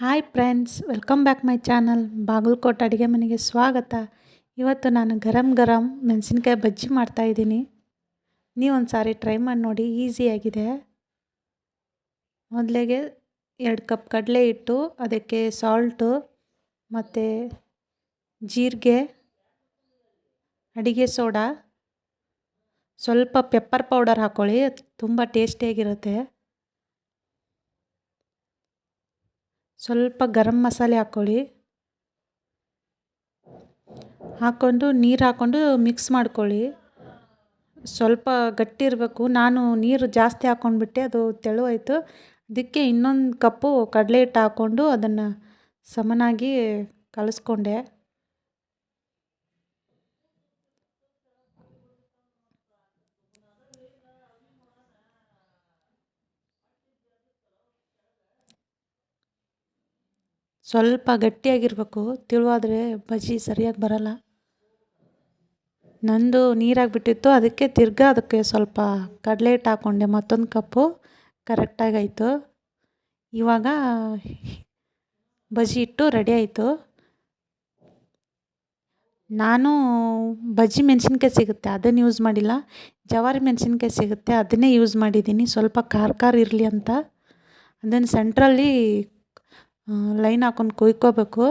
Hi friends welcome back my channel Bagalkote ಅಡುಗೆ ಮನೆಗೆ ಸ್ವಾಗತ. ಇವತ್ತು ನಾನು ಗರಂ ಗರಂ ಮೆಣಸಿನ್ಕಾಯಿ ಬಜ್ಜಿ ಮಾಡ್ತಾಯಿದ್ದೀನಿ ನೀವು ಒಂದು ಸಾರಿ ಟ್ರೈ ಮಾಡಿ ನೋಡಿ ಈಸಿಯಾಗಿದೆ ಮೊದಲಿಗೆ ಎರಡು ಕಪ್ ಕಡಲೆ ಹಿಟ್ಟು, ಅದಕ್ಕೆ ಸಾಲ್ಟು ಮತ್ತು ಜೀರಿಗೆ, ಅಡಿಗೆ ಸೋಡಾ. ಸ್ವಲ್ಪ ಪೆಪ್ಪರ್ ಪೌಡರ್ ಹಾಕ್ಕೊಳ್ಳಿ ತುಂಬ ಟೇಸ್ಟಿಯಾಗಿರುತ್ತೆ ಸ್ವಲ್ಪ ಗರಂ ಮಸಾಲೆ ಹಾಕ್ಕೊಳ್ಳಿ. ಹಾಕ್ಕೊಂಡು ನೀರು ಹಾಕ್ಕೊಂಡು ಮಿಕ್ಸ್ ಮಾಡ್ಕೊಳ್ಳಿ. ಸ್ವಲ್ಪ ಗಟ್ಟಿ ಇರಬೇಕು. ನಾನು ನೀರು ಜಾಸ್ತಿ ಹಾಕ್ಕೊಂಡ್ಬಿಟ್ಟೆ, ಅದು ತೆಳುವಾಯಿತು. ಅದಕ್ಕೆ ಇನ್ನೊಂದು ಕಪ್ಪು ಕಡಲೆ ಹಿಟ್ಟು ಹಾಕ್ಕೊಂಡು ಅದನ್ನು ಸಮನಾಗಿ ಕಲಿಸ್ಕೊಂಡೆ. ಸ್ವಲ್ಪ ಗಟ್ಟಿಯಾಗಿರಬೇಕು. ತಿಳುವಾದರೆ ಬಜ್ಜಿ ಸರಿಯಾಗಿ ಬರಲ್ಲ. ನಂದು ನೀರಾಗಿಬಿಟ್ಟಿತ್ತು. ಅದಕ್ಕೆ ತಿರ್ಗಾ ಅದಕ್ಕೆ ಸ್ವಲ್ಪ ಕಡಲೆ ಹಿಟ್ಟು ಹಾಕ್ಕೊಂಡೆ ಮತ್ತೊಂದು ಕಪ್ಪು ಕರೆಕ್ಟಾಗಾಯಿತು. ಇವಾಗ ಬಜ್ಜಿ ಹಿಟ್ಟು ರೆಡಿ ಆಯಿತು. ನಾನು ಬಜ್ಜಿ ಮೆಣಸಿನ್ಕಾಯಿ ಸಿಗುತ್ತೆ. ಅದನ್ನು ಯೂಸ್ ಮಾಡಿಲ್ಲ. ಜವಾರಿ ಮೆಣಸಿನ್ಕಾಯಿ ಸಿಗುತ್ತೆ. ಅದನ್ನೇ ಯೂಸ್ ಮಾಡಿದ್ದೀನಿ. ಸ್ವಲ್ಪ ಖಾರ ಖಾರ ಇರಲಿ ಅಂತ. ಅದನ್ನು ಸೆಂಟ್ರಲ್ಲಿ ಲೈನ್ ಹಾಕೊಂಡು ಕುಯ್ಕೋಬೇಕು.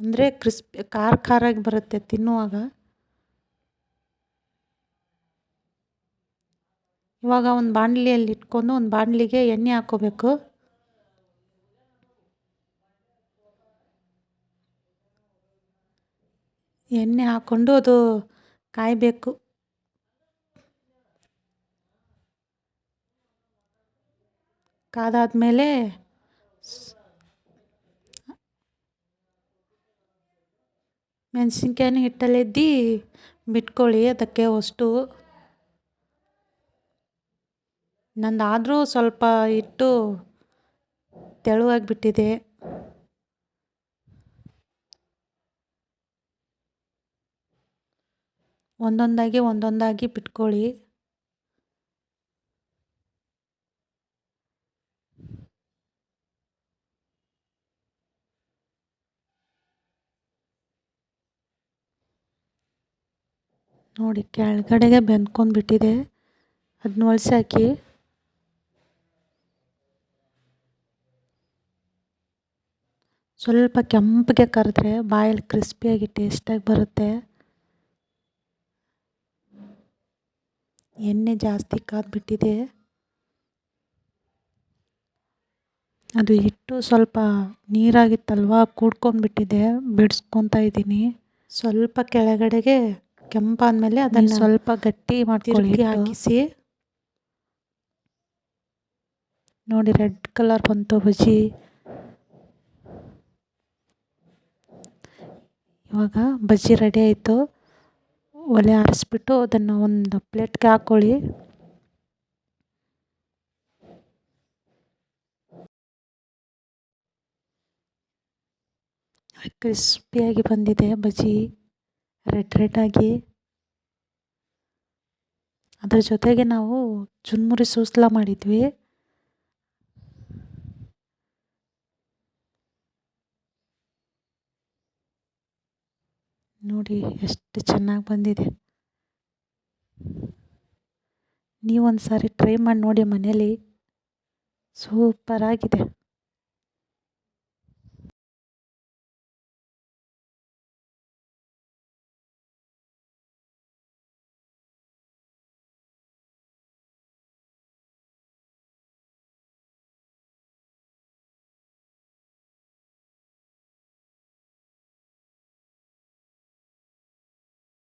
ಅಂದರೆ ಕ್ರಿಸ್ಪಿ, ಖಾರ ಖಾರಾಗಿ ಬರುತ್ತೆ ತಿನ್ನುವಾಗ. ಇವಾಗ ಒಂದು ಬಾಣಲಿಯಲ್ಲಿ ಇಟ್ಕೊಂಡು ಒಂದು ಬಾಣಲಿಗೆ ಎಣ್ಣೆ ಹಾಕೋಬೇಕು. ಎಣ್ಣೆ ಹಾಕ್ಕೊಂಡು ಅದು ಕಾಯಬೇಕು. ಕಾದಾದಮೇಲೆ ಮೆಣಸಿನ್ಕಾಯಿನ ಹಿಟ್ಟಲ್ಲಿ ಬಿಟ್ಕೊಳ್ಳಿ ಅದಕ್ಕೆ ಅಷ್ಟು. ನಂದಾದರೂ ಸ್ವಲ್ಪ ಹಿಟ್ಟು ತೆಳುವಾಗಿ ಬಿಟ್ಟಿದೆ ಒಂದೊಂದಾಗಿ ಒಂದೊಂದಾಗಿ ಬಿಟ್ಕೊಳ್ಳಿ. ನೋಡಿ, ಕೆಳಗಡೆಗೆ ಬೆಂದ್ಕೊಂಡ್ಬಿಟ್ಟಿದೆ ಅದನ್ನ ಹೊಲ್ಸಾಕಿ ಸ್ವಲ್ಪ ಕೆಂಪಗೆ ಕರೆದ್ರೆ ಬಾಯಲ್ಲಿ ಕ್ರಿಸ್ಪಿಯಾಗಿ ಟೇಸ್ಟಾಗಿ ಬರುತ್ತೆ. ಎಣ್ಣೆ ಜಾಸ್ತಿ ಕಾದ್ಬಿಟ್ಟಿದೆ. ಅದು ಹಿಟ್ಟು ಸ್ವಲ್ಪ ನೀರಾಗಿತ್ತಲ್ವ, ಕೂಡ್ಕೊಂಡ್ಬಿಟ್ಟಿದೆ, ಬಿಡಿಸ್ಕೊತಾ ಇದ್ದೀನಿ. ಸ್ವಲ್ಪ ಕೆಳಗಡೆಗೆ ಕೆಂಪಾದ್ಮೇಲೆ ಅದನ್ನು ಸ್ವಲ್ಪ ಗಟ್ಟಿ ಮಾಡ್ಕೊಳ್ಳಿ ಹಾಕಿಸಿ. ನೋಡಿ ರೆಡ್ ಕಲರ್ ಬಂತು ಬಜ್ಜಿ. ಇವಾಗ ಬಜ್ಜಿ ರೆಡಿ ಆಯಿತು. ಒಲೆ ಆರಿಸ್ಬಿಟ್ಟು ಅದನ್ನು ಒಂದು ಪ್ಲೇಟ್ಗೆ ಹಾಕ್ಕೊಳ್ಳಿ ಕ್ರಿಸ್ಪಿಯಾಗಿ ಬಂದಿದೆ ಬಜ್ಜಿ. ರೆಡ್ ಆಗಿ. ಅದ್ರ ಜೊತೆಗೆ ನಾವು ಚುನ್ಮುರಿ ಸೂಸ್ಲ ಮಾಡಿದ್ವಿ. ನೋಡಿ ಎಷ್ಟು ಚೆನ್ನಾಗಿ ಬಂದಿದೆ. ನೀವೊಂದು ಸಾರಿ ಟ್ರೈ ಮಾಡಿ ನೋಡಿ ಮನೇಲಿ ಸೂಪರಾಗಿದೆ